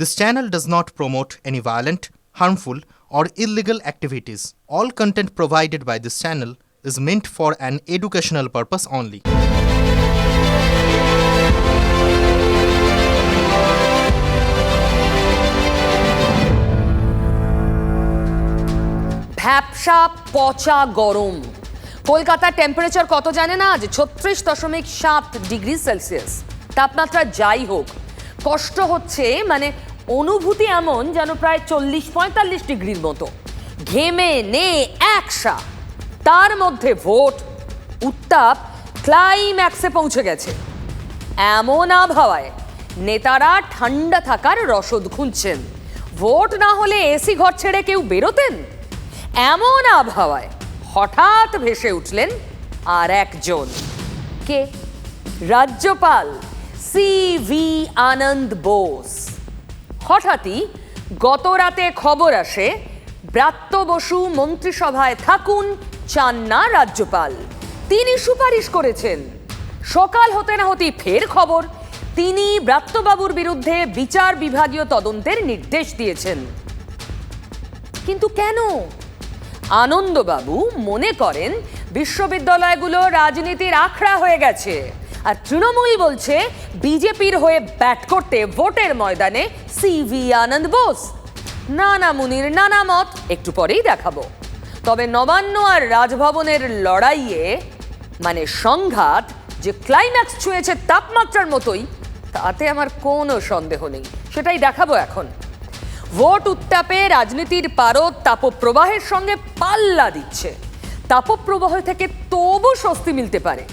This channel does not promote any violent, harmful, or illegal activities. All content provided by this channel is meant for an educational purpose only. ভ্যাপসা পচা গরম কলকাতার temperature কত জানে না আজ ছত্রিশ দশমিক সাত ডিগ্রি সেলসিয়াস তাপমাত্রা যাই হোক কষ্ট হচ্ছে মানে অনুভূতি এমন যেন প্রায় চল্লিশ পঁয়তাল্লিশ ডিগ্রির মতো। ঘেমে নে একসা তার মধ্যে ভোট, উত্তাপ ক্লাইম্যাক্সে পৌঁছে গেছে। এমন আবহাওয়ায় নেতারা ঠান্ডা থাকার রসদ খুঁজছেন। ভোট না হলে এসি ঘর ছেড়ে কেউ বেরোতেন? এমন আবহাওয়ায় হঠাৎ ভেসে উঠলেন আর একজন। কে? রাজ্যপাল সি ভি আনন্দ বোস। হঠাৎই গত রাতে খবর আসে, ব্রাত্য বসু মন্ত্রিসভায় থাকুন চান না রাজ্যপাল। তিনি সুপারিশ করেছেন। সকাল হতে না হতেই ফের খবর, তিনি ব্রাত্যবাবুর বিরুদ্ধে বিচার বিভাগীয় তদন্তের নির্দেশ দিয়েছেন। কিন্তু কেন? আনন্দবাবু মনে করেন, বিশ্ববিদ্যালয়গুলো রাজনীতির আখড়া হয়ে গেছে। আর তৃণমূল বলছে, বিজেপির হয়ে ব্যাট করতে ভোটের ময়দানে সিভি আনন্দ বোস। নানা মুনির, নানা মত, একটু পরেই দেখাবো। তবে নবান্ন আর রাজভবনের লড়াইয়ে মানে সংঘাত, যে ক্লাইম্যাক্স ছুঁয়েছে তাপমাত্রার মতোই, তাতে আমার কোনো সন্দেহ নেই। সেটাই দেখাবো এখন। ভোট উত্তাপে রাজনীতির পারদ তাপপ্রবাহের সঙ্গে পাল্লা দিচ্ছে। তাপপ্রবাহ থেকে তবু স্বস্তি মিলতে পারে।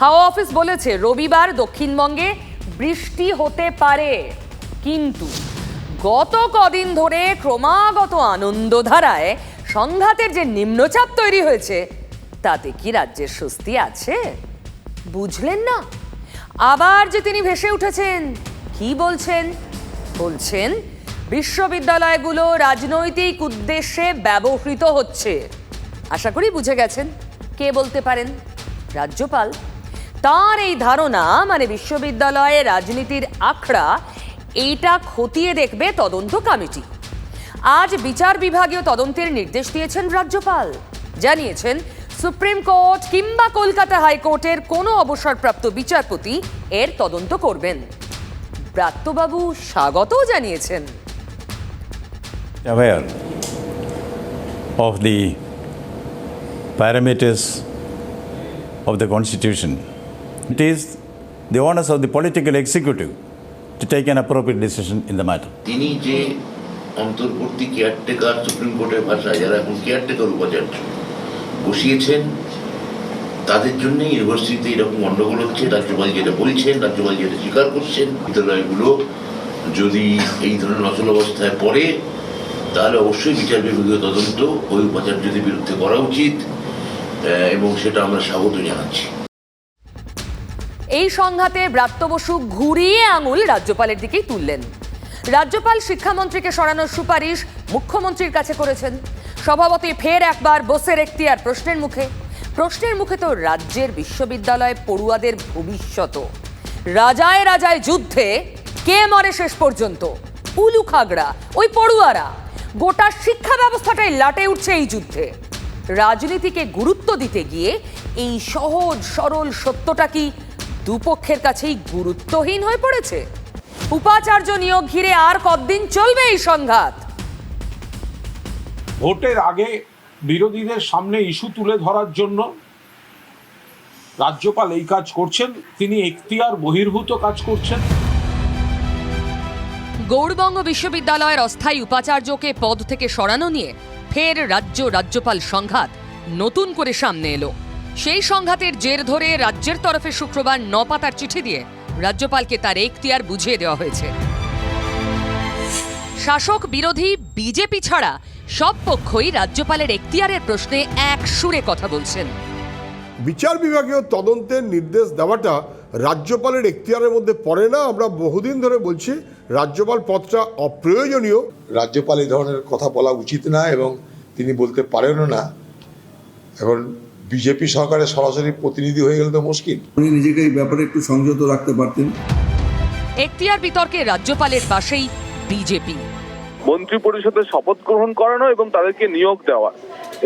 হাওয়া অফিস বলেছে, রবিবার দক্ষিণবঙ্গে বৃষ্টি হতে পারে। কিন্তু গত কদিন ধরে ক্রমাগত আনন্দধারায় সংঘাতের যে নিম্নচাপ তৈরি হয়েছে, তাতে কি রাজ্যের স্বস্তি আছে? বুঝলেন না? আবার যে তিনি ভেসে উঠেছেন, কি বলছেন? বলছেন, বিশ্ববিদ্যালয়গুলো রাজনৈতিক উদ্দেশ্যে ব্যবহৃত হচ্ছে। আশা করি বুঝে গেছেন। কে বলতে পারেন? রাজ্যপাল। তার এই ধারণা মানে বিশ্ববিদ্যালয়ে রাজনীতির আখড়া, এইটা খতিয়ে দেখবে তদন্ত কমিটি। আজ বিচার বিভাগীয় তদন্তের নির্দেশ দিয়েছেন রাজ্যপাল। জানিয়েছেন, সুপ্রিম কোর্ট কিংবা কলকাতা হাইকোর্টের কোনো অবসরপ্রাপ্ত বিচারপতি এর তদন্ত করবেন। ব্রাত্যবাবু স্বাগতও জানিয়েছেন। Aware of the parameters of the Constitution. It is the onus of the political executive to take an appropriate decision in the matter. অন্তর্বর্তী কেয়ারটেকার সুপ্রিম কোর্টের ভাষায় যারা এখন কেয়ারটেকার উপাচার্য বসিয়েছেন, তাদের জন্য ইউনিভার্সিটিতে এরকম গন্ডগোল হচ্ছে রাজ্যপাল যেটা বলছেন, রাজ্যপাল যেটা স্বীকার করছেন, বিদ্যালয়গুলো যদি এই ধরনের অচল অবস্থায় পড়ে, তাহলে অবশ্যই বিচার বিভাগীয় তদন্ত ওই উপাচার্যদের বিরুদ্ধে করা উচিত এবং সেটা আমরা স্বাগত জানাচ্ছি এই সংঘাতে ব্রাত্য বসু ঘুরিয়ে আঙুল রাজ্যপালের দিকেই তুললেন। রাজ্যপাল শিক্ষামন্ত্রীকে সরানোর সুপারিশ মুখ্যমন্ত্রীর কাছে করেছেন। সভাপতি ফের একবার বসের এখতিয়ার প্রশ্নের মুখে। প্রশ্নের মুখে তো রাজ্যের বিশ্ববিদ্যালয় পড়ুয়াদের ভবিষ্যৎ রাজায় রাজায় যুদ্ধে কে মরে শেষ পর্যন্ত? উলু খাগড়া ওই পড়ুয়ারা। গোটা শিক্ষা ব্যবস্থাটাই লাটে উঠছে এই যুদ্ধে। রাজনীতিকে গুরুত্ব দিতে গিয়ে এই সহজ সরল সত্যটা কি দুপক্ষের কাছেই গুরুত্বহীন হয়ে পড়েছে। উপাচার্য নিয়োগ ঘিরে আর কতদিন চলবে এই সংঘাত? ভোটের আগে বিরোধীদের সামনে ইস্যু তুলে ধরার জন্য রাজ্যপাল এই কাজ করছেন তিনি এখতিয়ার বহির্ভূত কাজ করছেন। গৌড়বঙ্গ বিশ্ববিদ্যালয়ের অস্থায়ী উপাচার্যকে পদ থেকে সরানো নিয়ে ফের রাজ্য রাজ্যপাল সংঘাত নতুন করে সামনে এলো। সেই সংঘাতের জের ধরে রাজ্যের তরফে শুক্রবার ন পাতার চিঠি দিয়ে রাজ্যপালকে তার এখতিয়ার বুঝিয়ে দেওয়া হয়েছে। শাসক বিরোধী বিজেপি ছাড়া সব পক্ষই রাজ্যপালের এখতিয়ারের প্রশ্নে এক সুরে কথা বলছেন। বিচার বিভাগীয় তদন্তের নির্দেশ দেওয়াটা রাজ্যপালের এখতিয়ারের মধ্যে পড়ে না আমরা বহুদিন ধরে বলছি রাজ্যপাল পদটা অপ্রয়োজনীয়। রাজ্যপাল এই ধরনের কথা বলা উচিত না এবং তিনি বলতে পারেনও না। এখন বিজেপি সরকারের সরাসরি প্রতিনিধি হয়ে গেলে তো মুশকিল। উনি নিজেকে এই ব্যাপারে একটু সংযত রাখতে পারতেন। এখতিয়ার বিতর্কে রাজ্যপালের পাশেই বিজেপি। মন্ত্রী পরিষদের শপথ গ্রহণ করানো এবং তাদেরকে নিয়োগ দেওয়া।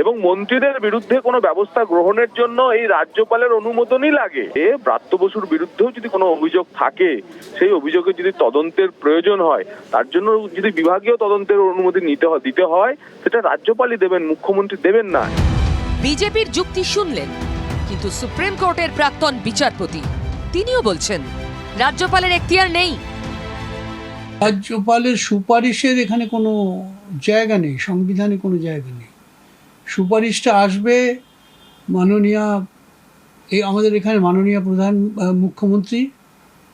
এবং মন্ত্রীদের বিরুদ্ধে কোনো ব্যবস্থা গ্রহণের জন্য এই রাজ্যপালের অনুমোদনই লাগে। এ ব্রাত্য বসুর বিরুদ্ধেও যদি কোনো অভিযোগ থাকে সেই অভিযোগে যদি তদন্তের প্রয়োজন হয় তার জন্য যদি বিভাগীয় তদন্তের অনুমতি নিতে হয় দিতে হয় সেটা রাজ্যপালই দেবেন মুখ্যমন্ত্রী দেবেন না। বিজেপির যুক্তি শুনলেন, কিন্তু সুপ্রিম কোর্টের প্রাক্তন বিচারপতি, তিনিও বলছেন, রাজ্যপালের এখতিয়ার নেই। রাজ্যপালের সুপারিশের এখানে কোনো জায়গা নেই, সংবিধানে কোনো জায়গা নেই। সুপারিশটা আসবে, মাননীয়, এই আমাদের এখানে মাননীয় প্রধান মুখ্যমন্ত্রী,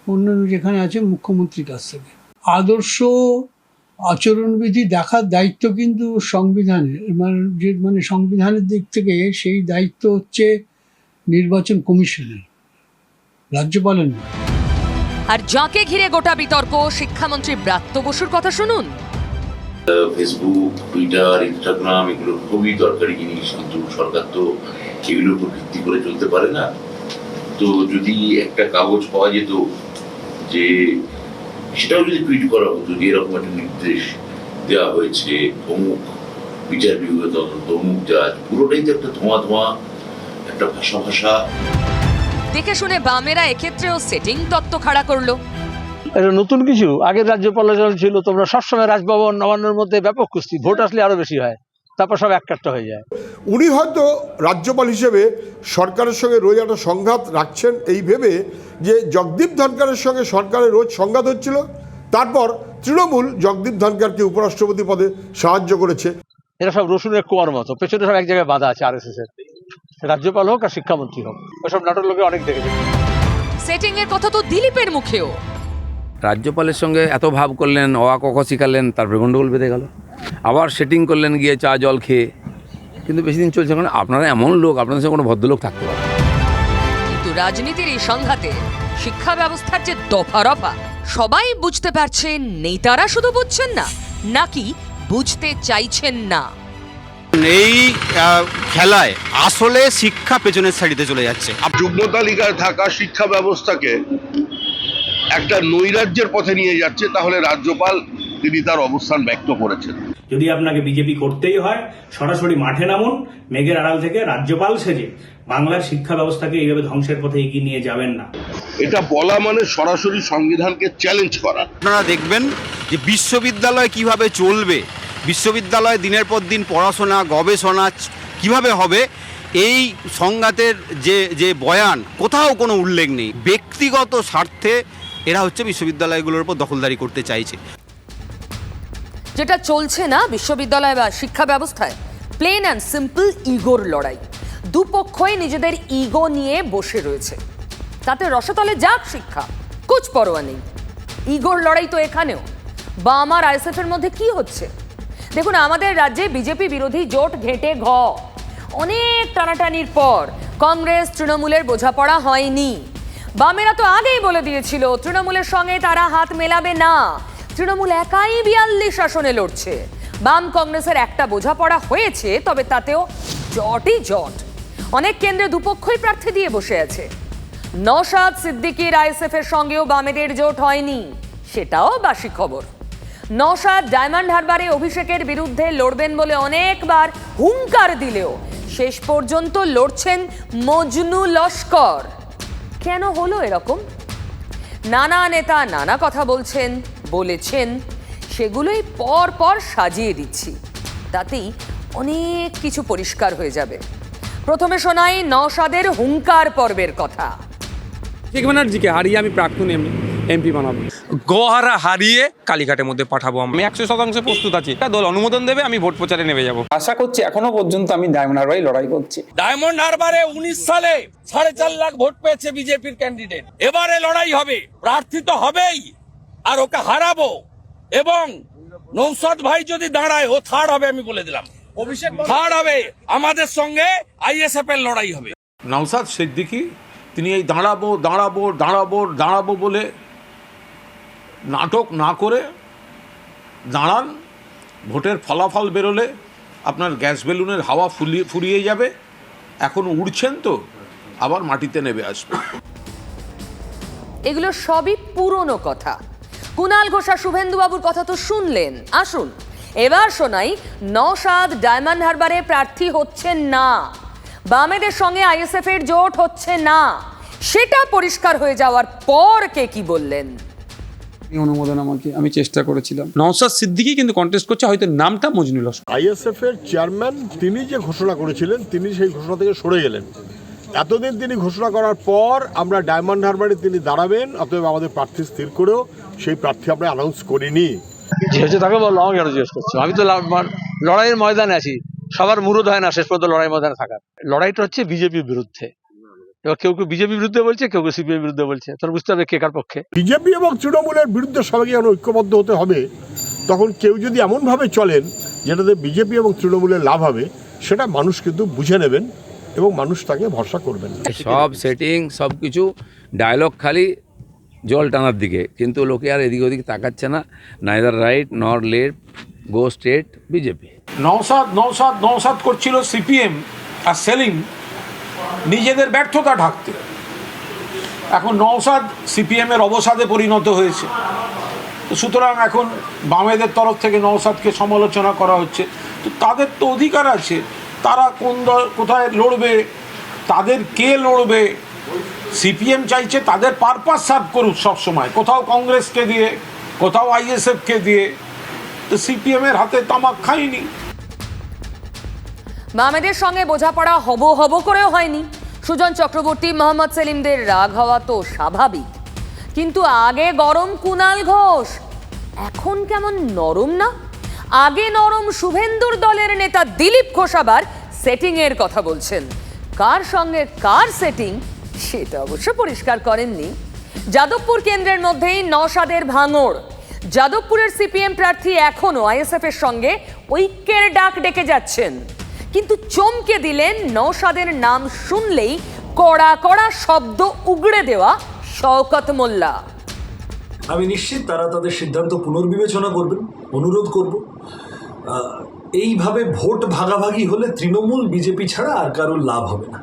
অন্যান্য যেখানে আছে, মুখ্যমন্ত্রীর কাছ থেকে। আদর্শ আচরণবিধি দেখার দায়িত্ব কিন্তু সংবিধানের। মানে যে মানে সংবিধানের দিক থেকে সেই দায়িত্ব হচ্ছে নির্বাচন কমিশনের রাজ্যপালের। নয় আর যাকে ঘিরে গোটা বিতর্ক শিক্ষামন্ত্রী ব্রাত্য বসুর কথা শুনুন। ফেসবুক টুইটার ইনস্টাগ্রাম এগুলো খুবই দরকারি জিনিস কিন্তু সরকার তো এগুলোর উপর ভিত্তি করে চলতে পারে না। তো যদি একটা কাগজ পাওয়া যেত যে সেটাও যদি টুইট করা হতো যে এরকম একটা নির্দেশ দেওয়া হয়েছে অমুক বিচার বিভাগীয় তদন্ত অমুক জাজ পুরোটাই তো একটা ধোঁয়া ধোঁয়া একটা ভাষা ভাষা। দেখে শুনে বামেরা এক্ষেত্রেও সেটিং তত্ত্ব খাড়া করল। এটা নতুন কিছু? আগের রাজ্যপাল ছিল তোমরা সবসময় রাজভবন নবান্নর মধ্যে ব্যাপক কুস্তি ভোট আসলে আরও বেশি হয় তারপর সব একটা হয়ে যায়। উনি হয়তো রাজ্যপাল হিসেবে সরকারের সঙ্গে রোজ একটা সংঘাত রাখছেন এই ভেবে যে জগদীপ ধনকারের সঙ্গে সরকারের রোজ সংঘাত হচ্ছিল। তারপর তৃণমূল জগদীপ ধনকারকে উপরাষ্ট্রপতি পদে সাহায্য করেছে। এরা সব রসুনের কুয়ার মতো। পেছনে সব এক জায়গায় বাধা আছে আর এস এর। রাজ্যপাল হোক আর শিক্ষামন্ত্রী হোক ওসব নাটক লোকে অনেক দেখেছে। সেটিং এর কথা তো দিলীপের মুখেও। রাজ্যপালের সঙ্গে এত ভাব করলেন অয়া কক শিখালেন তারপরে গন্ডগোল বেঁধে গেল। আবার সেটিং করলেন গিয়ে চা জল খেয়ে। কিন্তু বেশি দিন চলছে কারণ আপনারা এমন লোক আপনাদের সঙ্গে কোনো ভদ্রলোক থাকতে পারে কিন্তু রাজনীতির এই সংঘাতে শিক্ষা ব্যবস্থার যে দফা রফা সবাই বুঝতে পারছেন নেতারা শুধু বুঝছেন না নাকি বুঝতে চাইছেন না। এই খেলায় আসলে শিক্ষা পেছনের সারিতে চলে যাচ্ছে। যুগ্ম তালিকায় থাকা শিক্ষা ব্যবস্থাকে একটা নৈরাজ্যের পথে নিয়ে যাচ্ছে তাহলে রাজ্যপাল তিনি তার অবস্থান ব্যক্ত করেছেন। যদি আপনাকে বিজেপি করতেই হয় সরাসরি মাঠে নামুন মেঘের আড়াল থেকে রাজ্যপাল সেজে বাংলার শিক্ষা ব্যবস্থাকে এইভাবে ধ্বংসের পথে এগিয়ে নিয়ে যাবেন না। এটা বলা মানে সরাসরি সংবিধানকে চ্যালেঞ্জ করা। আপনারা দেখবেন যে বিশ্ববিদ্যালয় কীভাবে চলবে বিশ্ববিদ্যালয় দিনের পর দিন পড়াশোনা গবেষণা কীভাবে হবে এই সংঘাতের যে যে বয়ান কোথাও কোনো উল্লেখ নেই। ব্যক্তিগত স্বার্থে এরা হচ্ছে বিশ্ববিদ্যালয়গুলোর উপর দখলদারি করতে চাইছে। যেটা চলছে না বিশ্ববিদ্যালয় বা শিক্ষা ব্যবস্থায়। প্লেন অ্যান্ড সিম্পল ইগোর লড়াই। দুপক্ষই নিজেদের ইগো নিয়ে বসে রয়েছে। তাতে রসতলে যাক শিক্ষা, কুচ পরোয়া নেই। ইগোর লড়াই তো এখানেও। বা আমার আইএসএফ এর মধ্যে কি হচ্ছে? দেখুন, আমাদের রাজ্যে বিজেপি বিরোধী জোট ঘেঁটে ঘ। অনেক টানাটানির পর কংগ্রেস তৃণমূলের বোঝাপড়া হয়নি। বামেরা তো আগেই বলে দিয়েছিল, তৃণমূলের সঙ্গে তারা হাত মেলাবে না। তৃণমূল একাই বিয়াল্লিশ আসনে লড়ছে। বাম কংগ্রেসের একটা বোঝাপড়া হয়েছে, তবে তাতেও জটই জট। অনেক কেন্দ্রে দুপক্ষই প্রার্থী দিয়ে বসে আছে। নওশাদ সিদ্দিকির আইএসএফ এর সঙ্গেও বামেদের জোট হয়নি, সেটাও বাসি খবর। নওশাদ ডায়মন্ড হারবারে অভিষেকের বিরুদ্ধে লড়বেন বলে অনেকবার হুঙ্কার দিলেও শেষ পর্যন্ত লড়ছেন মজনু লস্কর। কেন হলো এরকম? নানা নেতা নানা কথা বলছেন বলেছেন সেগুলোই পর পর সাজিয়ে দিচ্ছি। তাতেই অনেক কিছু পরিষ্কার হয়ে যাবে। প্রথমে শোনাই নওশাদের হুঙ্কার পর্বের কথা। ঠিক ব্যানার্জিকে হারিয়ে আমি প্রাক্তন এমপি বানাবো। গোহারা হারিয়ে কালীঘাটের মধ্যে পাঠাবো আমি একশো শতাংশ প্রস্তুত আছি। দল অনুমোদন দেবে আমি ভোট প্রচারে নেমে যাব। আশা করছি এখনও পর্যন্ত আমি ডায়মন্ড হারবারে লড়াই করছি। ডায়মন্ড হারবারে উনিশ সালে সাড়ে চার লাখ ভোট পেয়েছে বিজেপির ক্যান্ডিডেট। এবারে লড়াই হবে। প্রার্থী তো হবেই। আর ওকে হারাবো। এবং নৌসাদ ভাই যদি দাঁড়ায় ও থার্ড হবে আমি বলে দিলাম। অভিষেক থার্ড হবে আমাদের সঙ্গে আইএসএফ এর লড়াই হবে। নওসাদ সিদ্দিকি তিনি এই দাঁড়াবো দাঁড়াবো দাঁড়াবো দাঁড়াবো বলে নাটক না করে দাঁড়ান ভোটের ফলাফল বেরোলে আপনার গ্যাস বেলুনের হাওয়া ফুলিয়ে ফুরিয়ে যাবে। এখন উড়ছেন তো আবার মাটিতে নেমে আসবে। এগুলো সবই পুরনো কথা। কুনাল ঘোষা শুভেন্দুবাবুর কথা তো শুনলেন। আসুন এবার শোনাই নওশাদ ডায়মন্ড হারবারে প্রার্থী হচ্ছে না। বামেদের সঙ্গে আইএসএফ এর জোট হচ্ছে না। সেটা পরিষ্কার হয়ে যাওয়ার পর কে কি বললেন? অনুমোদন আমাকে আমি চেষ্টা করেছিলাম। নওসাদ সিদ্দিকি কিন্তু কন্টেস্ট করছে হয়তো নামটা মজনুল আইএসএফ এর চেয়ারম্যান তিনি যে ঘোষণা করেছিলেন তিনি সেই ঘোষণা থেকে সরে গেলেন। এতদিন তিনি ঘোষণা করার পর আমরা ডায়মন্ড হারবারে তিনি দাঁড়াবেন অতএব আমাদের প্রার্থী স্থির করেও সেই প্রার্থী আমরা অ্যানাউন্স করিনি। হচ্ছে তাকে বলল আমাকে কেন জিজ্ঞেস করছ। আমি তো লড়াইয়ের ময়দানে আছি সবার মুরুদ হয় না শেষ পর্যন্ত লড়াই ময়দানে থাকার। লড়াইটা হচ্ছে বিজেপির বিরুদ্ধে। এবার কেউ কেউ বিজেপির বিরুদ্ধে বলছে কেউ কেউ সিপিএম বিরুদ্ধে বলছে তোর বুঝতে হবে কে কার পক্ষে। বিজেপি এবং তৃণমূলের বিরুদ্ধে সবাইকে যখন ঐক্যবদ্ধ হতে হবে তখন কেউ যদি এমনভাবে চলেন যেটাতে বিজেপি এবং তৃণমূলের লাভ হবে সেটা মানুষ কিন্তু বুঝে নেবেন। এবং মানুষ তাকে ভরসা করবেন না। সব সেটিং সব কিছু ডায়লগ খালি জল টানার দিকে। কিন্তু লোকে আর এদিক ওদিক তাকাচ্ছে না। Neither right nor left go state BJP Naushad Naushad Naushad করছিল সিপিএম আর সেলিম নিজেদের ব্যর্থতা ঢাকতে। এখন নওসাদ সিপিএম এর অবসাদে পরিণত হয়েছে। সুতরাং এখন বামেদের তরফ থেকে নওসাদকে সমালোচনা করা হচ্ছে। তো তাদের তো অধিকার আছে তারা কোন দল কোথায় লড়বে, তাদের কে লড়বে, সিপিএম চাইছে তাদের পারপাস সার্ভ করুক সবসময়। কোথাও কংগ্রেসকে দিয়ে, কোথাও আইএসএফকে দিয়ে, তো সিপিএম এর হাতে তামাক খায়নি। বামেদের সঙ্গে বোঝাপড়া হব হব করেও হয়নি। সুজন চক্রবর্তী, মোহাম্মদ সেলিমদের রাগ হওয়া তো স্বাভাবিক। কিন্তু আগে গরম কুনাল ঘোষ, এখন কেমন নরম না? আগে নরম শুভেন্দুর দলের নেতা দিলীপ ঘোষ আবার সেটিং এর কথা বলছেন। কার সঙ্গে কার সেটিং সেটা অবশ্য পরিষ্কার করেননি। যাদবপুর কেন্দ্রের মধ্যেই নসাদের ভাঙড়। যাদবপুরের সিপিএম প্রার্থী এখনও আইএসএফ এর সঙ্গে ঐক্যের ডাক ডেকে যাচ্ছেন। কিন্তু চমকে দিলেন নৌসাদের নাম শুনলেই কড়া কড়া শব্দ উগড়ে দেওয়া শওকত মোল্লা। আমি নিশ্চিত তারা তাদের সিদ্ধান্ত পুনর্বিবেচনা করবেন অনুরোধ করব। এইভাবে ভোট ভাগাভাগি হলে তৃণমূল বিজেপি ছাড়া আর কারোর লাভ হবে না।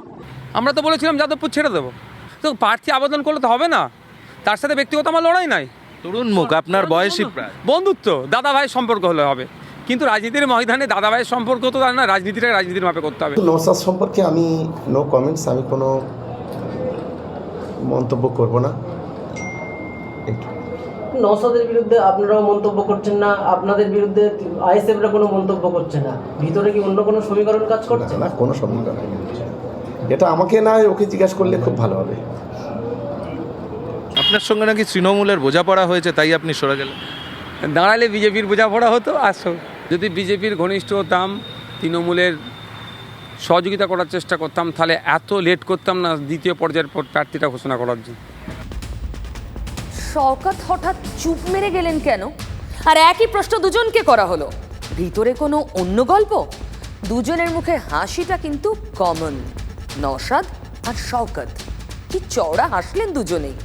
আমরা তো বলেছিলাম যাদবপুর ছেড়ে দেবো। তো প্রার্থী আবেদন করলে তো হবে না। তার সাথে ব্যক্তিগত আমার লড়াই নাই। তরুণ মুখ আপনার বয়সী প্রায়। বন্ধুত্ব দাদা ভাইয়ের সম্পর্ক হলে হবে। কিন্তু রাজনীতির ময়দানে দাদা ভাইয়ের সম্পর্ক তো আর না রাজনীতিটা রাজনীতির মাপে করতে হবে। নৌসাদ সম্পর্কে আমি নো কমেন্টস আমি কোনো মন্তব্য করব না। নওসাদের বিরুদ্ধে আপনারাও মন্তব্য করছেন না আপনাদের বিরুদ্ধে আইএসএফরা কোনো মন্তব্য করছে না। ভিতরে কি অন্য কোনো সমীকরণ কাজ করছে? না কোনো সমীকরণ এটা আমাকে না ওকে জিজ্ঞাসা করলে খুব ভালো হবে। আপনার সঙ্গে নাকি তৃণমূলের বোঝাপড়া হয়েছে তাই আপনি সরে গেলেন। দাঁড়ালে বিজেপির বোঝাপড়া হতো আর যদি বিজেপির ঘনিষ্ঠ হতাম তৃণমূলের সহযোগিতা করার চেষ্টা করতাম তাহলে এত লেট করতাম না দ্বিতীয় পর্যায়ের পর প্রার্থীটা ঘোষণা করার জন্য। শওকত হঠাৎ চুপ মেরে গেলেন কেন? আর একই প্রশ্ন দুজনকে করা হলো। ভিতরে কোনো অন্য গল্প? দুজনের মুখে হাসিটা কিন্তু কমন নসাদ আর শওকত, কি চওড়া হাসলেন দুজনেই।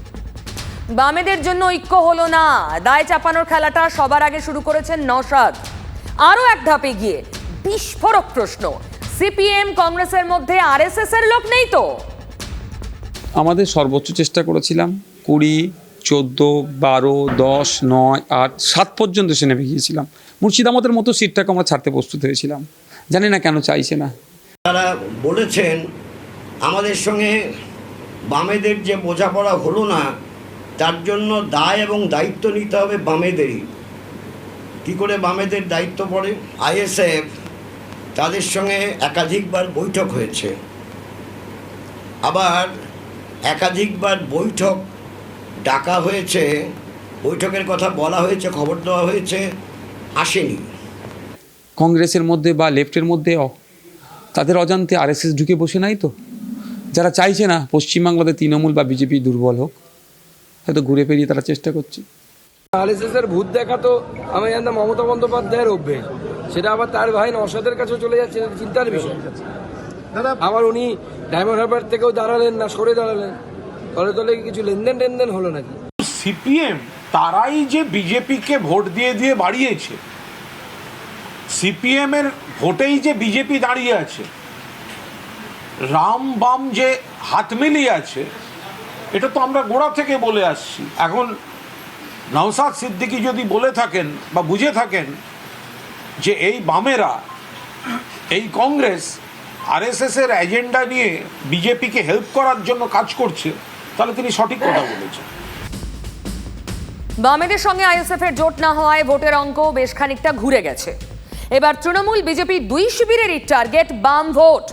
বামেদের জন্য ঐক্য হলো না। দায় চাপানোর খেলাটা সবার আগে শুরু করেছেন নসাদ আরও এক ধাপে গিয়ে বিস্ফোরক প্রশ্ন। সিপিএম কংগ্রেসের মধ্যে আরএসএস এর লোক নেই তো? আমাদের সর্বোচ্চ চেষ্টা করেছিলাম কুড়ি চোদ্দ, বারো, দশ, নয়, আট, সাত পর্যন্ত সে নেমে গিয়েছিলাম মুর্শিদাবাদের মতো সিটটাকে আমরা ছাড়তে প্রস্তুত হয়েছিলাম। জানি না কেন চাইছে না। তারা বলেছেন, আমাদের সঙ্গে বামেদের যে বোঝাপড়া হলো না, তার জন্য দায় এবং দায়িত্ব নিতে হবে বামেদেরই। কী করে বামেদের দায়িত্ব পড়ে? আইএসএফ তাদের সঙ্গে একাধিকবার বৈঠক হয়েছে। আবার একাধিকবার বৈঠক ডাকা হয়েছে বৈঠকের কথা বলা হয়েছে খবর দেওয়া হয়েছে আসেনি। কংগ্রেসের মধ্যে বা লেফটের মধ্যে তাদের অজান্তে আরএসএস ঢুকে বসে নাই তো? যারা চাইছে না পশ্চিমবাংলাতে তৃণমূল বা বিজেপি দুর্বল হোক হয়তো ঘুরে পেরিয়ে তারা চেষ্টা করছে। আরএসএস এর ভূত দেখা তো আমি জানতাম মমতা বন্দ্যোপাধ্যায়ের অভ্যেস। সেটা আবার তার ভাই নওশাদের কাছে চলে যাচ্ছে চিন্তার বিষয়। আবার উনি ডায়মন্ড হারবার থেকেও দাঁড়ালেন না সরে দাঁড়ালেন। তলে কি কিছু লেনদেন টেনদেন হলো নাকি? সিপিএম তারাই যে বিজেপিকে ভোট দিয়ে দিয়ে বাড়িয়েছে, সিপিএম এর ভোটেই যে বিজেপি দাঁড়িয়ে আছে, রাম বাম যে হাত মিলিয়ে আছে, এটা তো আমরা গোড়া থেকে বলে আসছি। এখন নওসাদ সিদ্দিকী যদি বলে থাকেন বা বুঝে থাকেন যে এই বামেরা, এই কংগ্রেস আরএসএস এর এজেন্ডা নিয়ে বিজেপিকে হেল্প করার জন্য কাজ করছে তাহলে তিনি সঠিক কথা বলেছেন। বামেদের সঙ্গে আইএসএফ এর জোট না হওয়ায় ভোটের অঙ্ক বেশ খানিকটা ঘুরে গেছে। এবার তৃণমূল বিজেপি দুই শিবিরেরই টার্গেট বাম ভোট।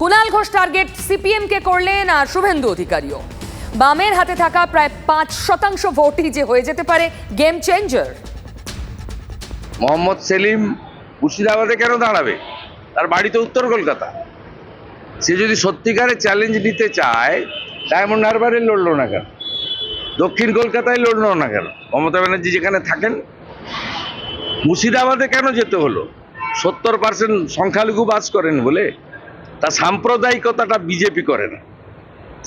কুণাল ঘোষ টার্গেট সিপিএম কে করলেন আর শুভেন্দু অধিকারীও। বামের হাতে থাকা প্রায় পাঁচ শতাংশ ভোটই যে হয়ে যেতে পারে গেম চেঞ্জার মোহাম্মদ সেলিম মুর্শিদাবাদে কেন দাঁড়াবে? তার বাড়ি তো উত্তর কলকাতা। সে যদি সত্যিকারে চ্যালেঞ্জ নিতে চায় ডায়মন্ড হারবারে লড়লো না কেন? দক্ষিণ কলকাতায় লড়লো না কেন? মমতা ব্যানার্জি যেখানে থাকেন মুর্শিদাবাদে কেন যেতে হলো? সত্তর পার্সেন্ট সংখ্যালঘু বাস করেন বলে? তা সাম্প্রদায়িকতাটা বিজেপি করে না।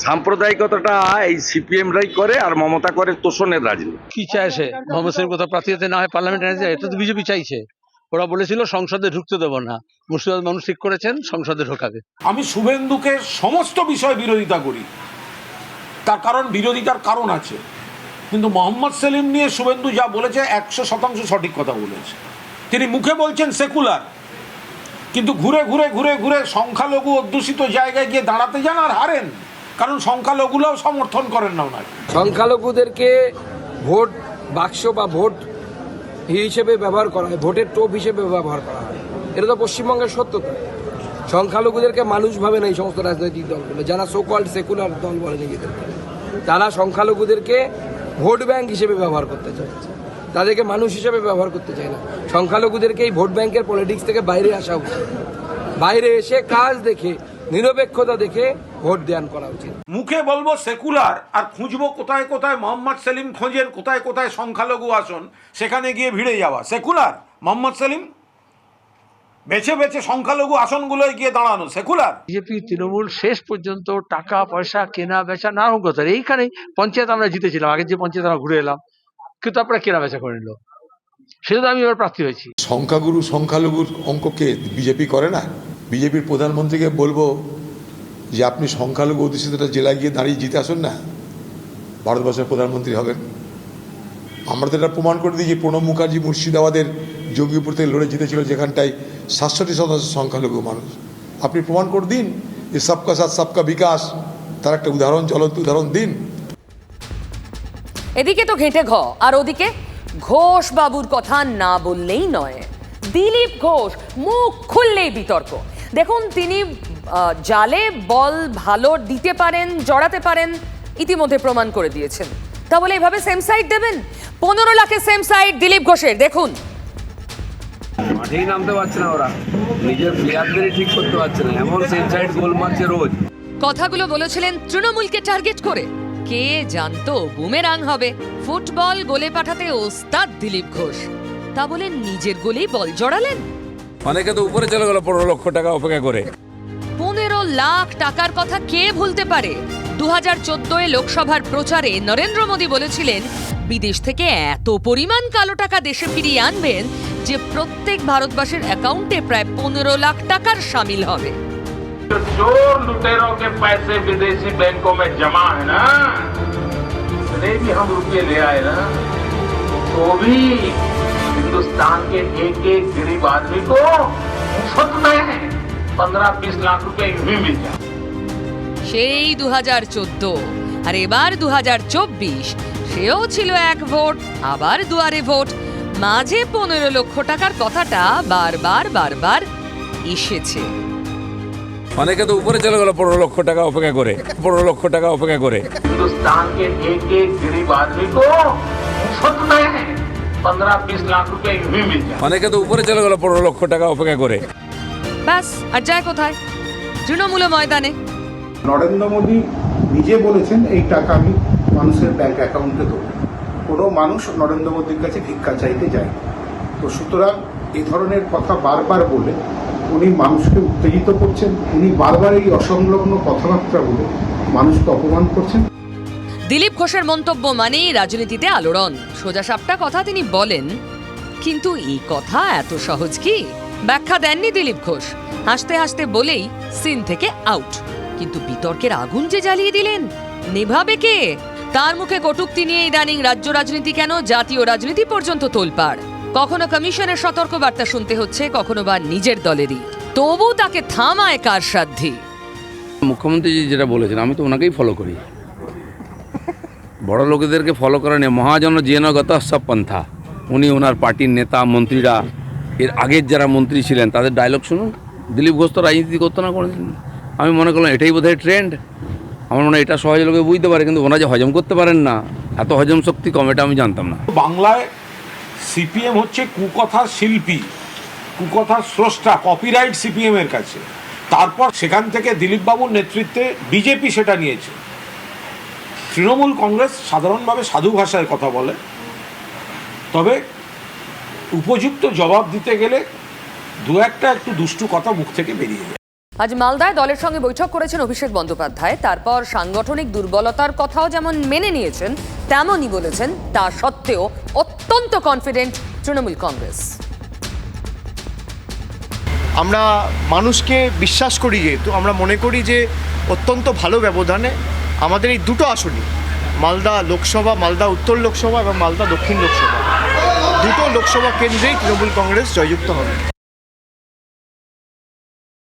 সাম্প্রদায়িকতাটা এই সিপিএমরাই করে আর মমতা করে তোষণের রাজনীতি। কি চায় সে? মোহাম্মদ সেলিম কোথাও প্রার্থী হতে না হয় পার্লামেন্টে এটা তো বিজেপি চাইছে। ওরা বলেছিল সংসদে ঢুকতে দেবো না। মুর্শিদাবাদ মানুষ ঠিক করেছেন সংসদে ঢোকাবে। আমি শুভেন্দুকে সমস্ত বিষয়ে বিরোধিতা করি। তার কারণ বিরোধিতার কারণ আছে। কিন্তু মোহাম্মদ সেলিম নিয়ে শুভেন্দু যা বলেছে, একশো শতাংশ সঠিক কথা বলেছে। তিনি মুখে বলছেন সেকুলার। কিন্তু ঘুরে ঘুরে ঘুরে ঘুরে সংখ্যালঘু অধ্যুষিত জায়গায় গিয়ে দাঁড়াতে যান আর হারেন। কারণ সংখ্যালঘুরাও সমর্থন করেন না ওনাকে। সংখ্যালঘুদেরকে ভোট বাক্স বা ভোট হিসেবে ব্যবহার করা হয়, ভোটের টোপ হিসেবে ব্যবহার করা হয়। এটা তো পশ্চিমবঙ্গের সত্যতা সংখ্যালঘুদেরকে মানুষ ভাবে না এই সমস্ত রাজনৈতিক দলগুলো, যারা সো কল্ড সেকুলার দল বলে নিজেদেরকে। তারা সংখ্যালঘুদেরকে ভোট ব্যাংক হিসেবে ব্যবহার করতে চাইছে, তাদেরকে মানুষ হিসেবে ব্যবহার করতে চায় না। সংখ্যালঘুদেরকে এই ভোট ব্যাংকের পলিটিক্স থেকে বাইরে আসা উচিত। বাইরে এসে কাজ দেখে, নিরপেক্ষতা দেখে ভোট দান করা উচিত। মুখে বলব সেকুলার, আর খুঁজবো কোথায় কোথায় মোহাম্মদ সেলিম খোঁজেন, কোথায় কোথায় সংখ্যালঘু আসন, সেখানে গিয়ে ভিড়ে যাওয়া। সেকুলার, মোহাম্মদ সেলিম বেছে বেছে সংখ্যালঘু আসনগুলোয় গিয়ে দাঁড়ানো সেকুলার। বিজেপি তৃণমূল শেষ পর্যন্ত টাকা পয়সা কেনা বেচা নানা রকম কথা এইখানে পঞ্চায়েত আমরা জিতেছিলাম আগের যে পঞ্চায়েত আমরা ঘুরে এলাম কিন্তু আপনারা কেনা বেচা করে নিল। সেটা তো আমি এবার প্রার্থী হয়েছি। সংখ্যাগুরু সংখ্যালঘুর অঙ্ককে বিজেপি করে না? বিজেপির প্রধানমন্ত্রীকে বলব যে আপনি সংখ্যালঘু অধ্যুষিত জেলায় গিয়ে দাঁড়িয়ে জিতে আসুন না। ভারতবর্ষের প্রধানমন্ত্রী হবেন। আমরা তো এটা প্রমাণ করে দিই যে প্রণব মুখার্জি মুর্শিদাবাদের যোগীপুর থেকে লড়ে জিতেছিল যেখানটায় সাতষট্টি শতাংশ সংখ্যালঘু মানুষ। আপনি প্রমাণ করে দিন যে সবকা সাথ, সবকা বিকাশ, তার একটা উদাহরণ জ্বলন্ত উদাহরণ দিন। এদিকে তো ঘেঁটে ঘ, আর ওদিকে ঘোষ বাবুর কথা না বললেই নয়। দিলীপ ঘোষ, মুখ খুললেই বিতর্ক। দেখুন, তিনি জালে বল ভালো দিতে পারেন, জড়াতে পারেন, ইতিমধ্যে প্রমাণ করে দিয়েছেন। তা বলে এভাবে সেম সাইড দেবেন? পনেরো লাখের সেম সাইড দিলীপ ঘোষের। দেখুন মাঠেই নামতে পারছে না ওরা। নিজের প্লেয়ারদেরই ঠিক করতে পারছে না। এমন সেম সাইড গোল মারছে রোজ। কথাগুলো বলেছিলেন তৃণমূলকে টার্গেট করে। কে জানতো বুমেরাং হবে। ফুটবল গোলে পাঠাতে ওস্তাদ দিলীপ ঘোষ। তা বলে নিজের গোলেই বল জড়ালেন? অনেকে তো উপরে চলে গেল পনেরো লক্ষ টাকা অপেক্ষা করে। পনেরো লাখ টাকার কথা কে ভুলতে পারে? দু হাজার চোদ্দোয় লোকসভার প্রচারে নরেন্দ্র মোদী বলেছিলেন বিদেশ থেকে এত পরিমাণ কালো টাকা দেশে ফিরিয়ে আনবেন যে প্রত্যেক ভারতবাসীর অ্যাকাউন্টে প্রায় পনেরো লাখ টাকার সামিল হবে चोर लुटेरों के पैसे विदेशी बैंकों में जमा है ना इतने भी हम रुपये ले आए ना तो भी हिंदुस्तान के एक एक गरीब आदमी को मुफ्त में पंद्रह बीस लाख रुपए यूं ही मिल जाए সেই দু হাজার চোদ্দ। আর এবার দু হাজার চব্বিশ। সেও ছিল এক ভোট আবার দুয়ারে ভোট। মাঝে পনেরো লক্ষ টাকার কথাটা বারবার বারবার এসেছে। অনেকে তো উপরে চলে গেল পনেরো লক্ষ টাকা অপেক্ষা করে। পনেরো লক্ষ টাকা অপেক্ষা করে। অনেকে তো উপরে চলে গেল পনেরো লক্ষ টাকা অপেক্ষা করে। ব্যাস আর যায় কোথায়? তৃণমূল ময়দানে। নরেন্দ্র মোদী নিজে বলেছেন, এই টাকা আমি মানুষের ব্যাংক অ্যাকাউন্টে দেবো। কোনো মানুষ নরেন্দ্র মোদীর কাছে ভিক্ষা চাইতে যায়। তো সুতরাং এ ধরনের কথা বারবার বলে উনি মানুষকে উত্তেজিত করছেন, উনি বারবার এই অসংলগ্ন কথাবার্তা বলে মানুষকে অপমান করছেন। দিলীপ ঘোষের মন্তব্য মানেই রাজনীতিতে আলোড়ন। সোজা সাপটা কথা তিনি বলেন, কিন্তু এই কথা এত সহজ কি? ব্যাখ্যা দেননি দিলীপ ঘোষ। হাসতে হাসতে বলেই সিন থেকে আউট। কিন্তু বিতর্কের আগুন যে জ্বালিয়ে দিলেন, নেভাবে কে? তার মুখে কটুক্তি নিয়ে ইদানিং রাজ্য রাজনীতি কেন জাতীয় রাজনীতি পর্যন্ত তোলপাড়? কখনো কমিশনের সতর্ক বার্তা শুনতে হচ্ছে, কখনো বা নিজের দলেরই। তবু তাকে থামায় কার সাধ্যি মুখ্যমন্ত্রী যেটা বলেছেন, আমি তো ওনাকেই ফলো করি। বড় লোকেদেরকে ফলো করা নিয়ে মহাজন জেনগত সব পন্থা। উনি ওনার পার্টির নেতা, মন্ত্রীরা, এর আগের যারা মন্ত্রী ছিলেন, তাদের ডায়লগ শুনুন। দিলীপ ঘোষ তো রাজনীতি করতো না কোনোদিন। আমি মনে করলাম এটাই বোধহয় ট্রেন্ড আমার মনে হয় এটা সহজে লোকে বুঝতে পারে, কিন্তু ওনারা যে হজম করতে পারেন না, এত হজম শক্তি কম, এটা আমি জানতাম না। বাংলায় সিপিএম হচ্ছে কুকথার শিল্পী, কুকথার স্রষ্টা কপিরাইট সিপিএম এর কাছে। তারপর সেখান থেকে দিলীপ বাবুর নেতৃত্বে বিজেপি সেটা নিয়েছে। তৃণমূল কংগ্রেস সাধারণভাবে সাধু ভাষায় কথা বলে। তবে উপযুক্ত জবাব দিতে গেলে দু একটা একটু দুষ্টু কথা মুখ থেকে বেরিয়ে যায়। আজ মালদায় দলের সঙ্গে বৈঠক করেছেন অভিষেক বন্দ্যোপাধ্যায়। তারপর সাংগঠনিক দুর্বলতার কথাও যেমন মেনে নিয়েছেন, তেমনই বলেছেন, তা সত্ত্বেও অত্যন্ত কনফিডেন্ট তৃণমূল কংগ্রেস। আমরা মানুষকে বিশ্বাস করি যেহেতু, আমরা মনে করি যে অত্যন্ত ভালো ব্যবধানে আমাদের এই দুটো আসনই, মালদা লোকসভা, মালদা উত্তর লোকসভা এবং মালদা দক্ষিণ লোকসভা। দুটো লোকসভা কেন্দ্রেই তৃণমূল কংগ্রেস জয়যুক্ত হবে।